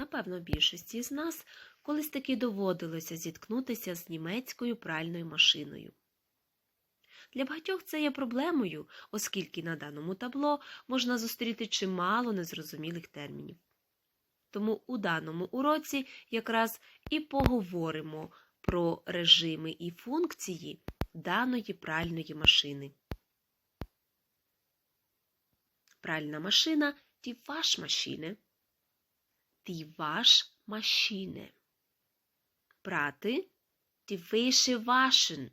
Напевно, більшості з нас колись таки доводилося зіткнутися з німецькою пральною машиною. Для багатьох це є проблемою, оскільки на даному табло можна зустріти чимало незрозумілих термінів. Тому у даному уроці якраз і поговоримо про режими і функції даної пральної машини. Пральна машина die Waschmaschine. Die Waschmaschine. Прати die Wäsche waschen.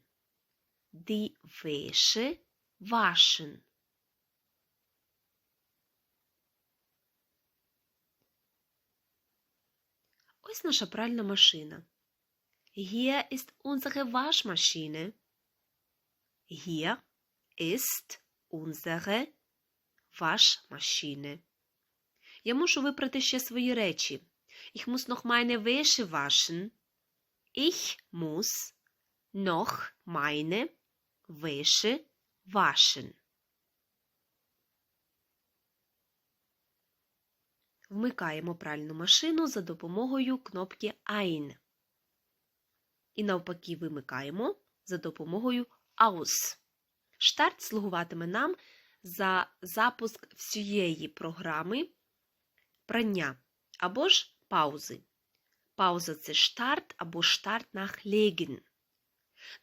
Die Wäsche waschen. Ось наша пральна машина. Hier ist unsere Waschmaschine. Hier ist unsere Waschmaschine. Я мушу випрати ще свої речі. Ich muss noch meine Wäsche waschen. Ich muss noch meine Wäsche waschen. Вмикаємо пральну машину за допомогою кнопки Ein. І навпаки вимикаємо за допомогою Aus. Штарт слугуватиме нам за запуск всієї програми прання або ж паузи. Пауза це штарт або штарт nachlegen.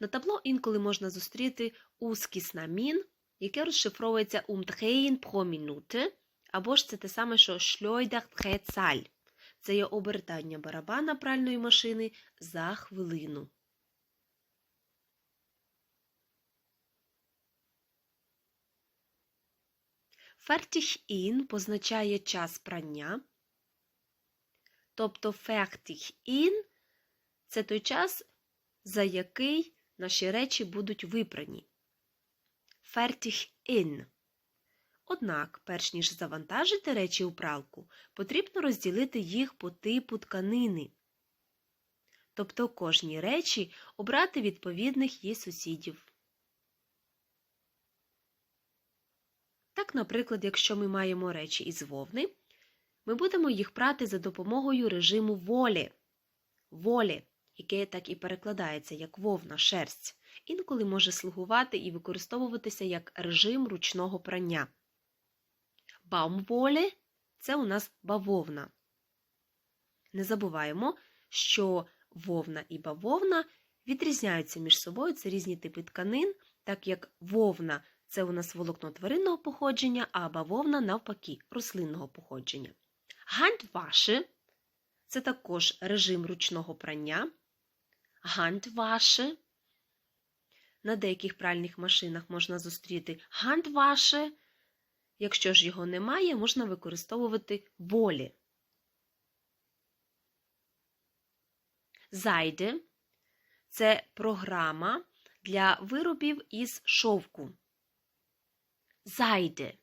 На табло інколи можна зустріти ускіснамін, яке розшифровується umdrehen pro Minute, або ж це те саме, що Schleuderdrehzahl. Це є обертання барабана пральної машини за хвилину. Fertig in позначає час прання. Тобто fertig in – це той час, за який наші речі будуть випрані. Fertig in. Однак, перш ніж завантажити речі у пралку, потрібно розділити їх по типу тканини. Тобто кожній речі обрати відповідних її сусідів. Так, наприклад, якщо ми маємо речі із вовни, ми будемо їх прати за допомогою режиму волі. Волі, яке так і перекладається як вовна шерсть, інколи може слугувати і використовуватися як режим ручного прання. Baumwolle – це у нас бавовна. Не забуваємо, що вовна і бавовна відрізняються між собою, це різні типи тканин, так як вовна це у нас волокно тваринного походження, а бавовна навпаки рослинного походження. Handwasche – це також режим ручного прання. Handwasche – на деяких пральних машинах можна зустріти Handwasche. Якщо ж його немає, можна використовувати волі. Зайде – це програма для виробів із шовку. Зайде.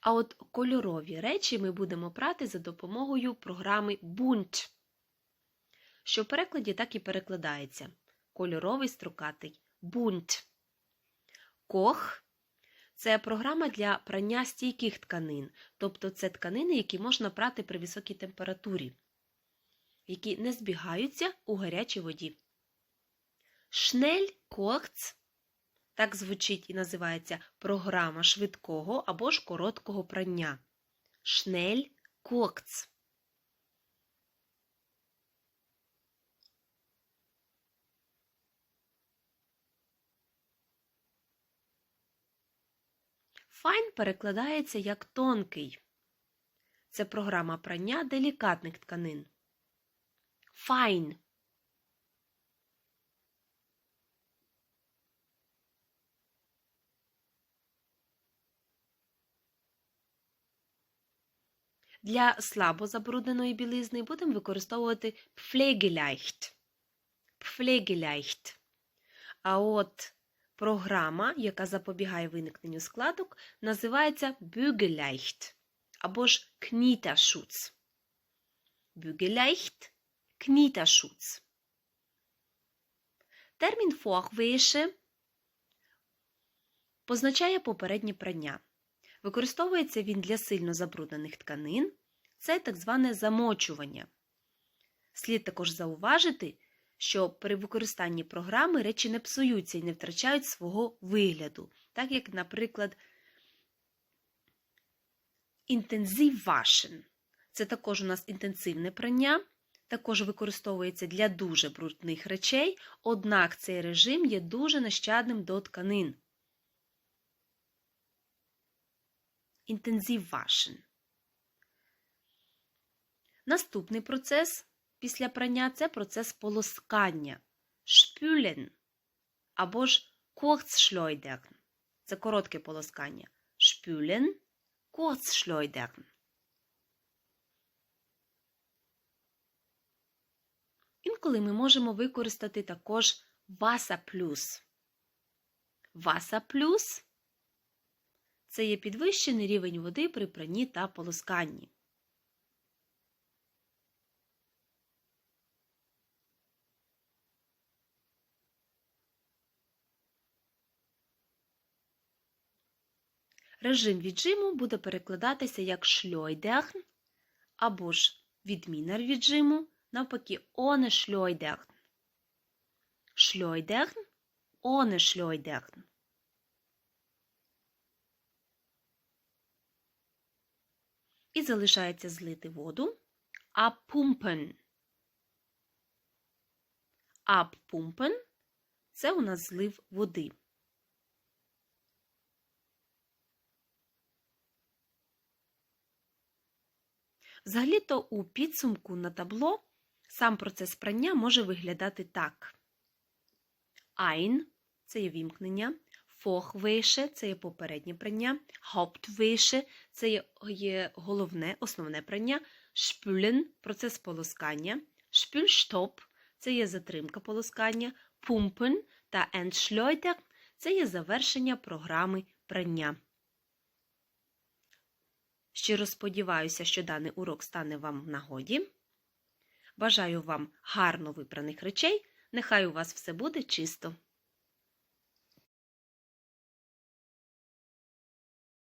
А от кольорові речі ми будемо прати за допомогою програми Bunt, що в перекладі так і перекладається. Кольоровий строкатий Bunt. Кох це програма для прання стійких тканин, тобто це тканини, які можна прати при високій температурі які не збігаються у гарячій воді. Шнель Кохц так звучить і називається програма швидкого або ж короткого прання. Шнель Кохц. Файн перекладається як тонкий. Це програма прання делікатних тканин. Fine. Для слабо забрудненої білизни будемо використовувати Pflegeleicht. Pflegeleicht. А от програма, яка запобігає виникненню складок, називається Bügeleicht або ж Knieterschutz. Bügeleicht Knieterschutz. Термін Vorwäsche позначає попереднє прання. Використовується він для сильно забруднених тканин. Це так зване замочування. Слід також зауважити, що при використанні програми речі не псуються і не втрачають свого вигляду, так як, наприклад, інтензив вашен. Це також у нас інтенсивне прання, також використовується для дуже брудних речей, однак цей режим є дуже нещадним до тканин. Інтензив вашен. Наступний процес після прання це процес полоскання. Шпюлен або ж kurzschleudern. Це коротке полоскання. Шпюлен, kurzschleudern. Інколи ми можемо використати також Васа плюс. Васа це є підвищений рівень води при пранні та полосканні. Режим віджиму буде перекладатися як шльойдерн або ж відміна віджиму, навпаки, ohne шльойдерн. Шльойдерн, ohne шльойдерн. І залишається злити воду. Abpumpen. Abpumpen – це у нас злив води. Взагалі-то у підсумку на табло сам процес прання може виглядати так. Ein – це є вімкнення, Vorwäsche – це є попереднє прання, Hauptwäsche – це є головне, основне прання, Spülen – процес полоскання, Spülstopp – це є затримка полоскання, Pumpen та Entschleudern – це є завершення програми прання. Щиро сподіваюся, що даний урок стане вам в нагоді. Бажаю вам гарно випраних речей. Нехай у вас все буде чисто.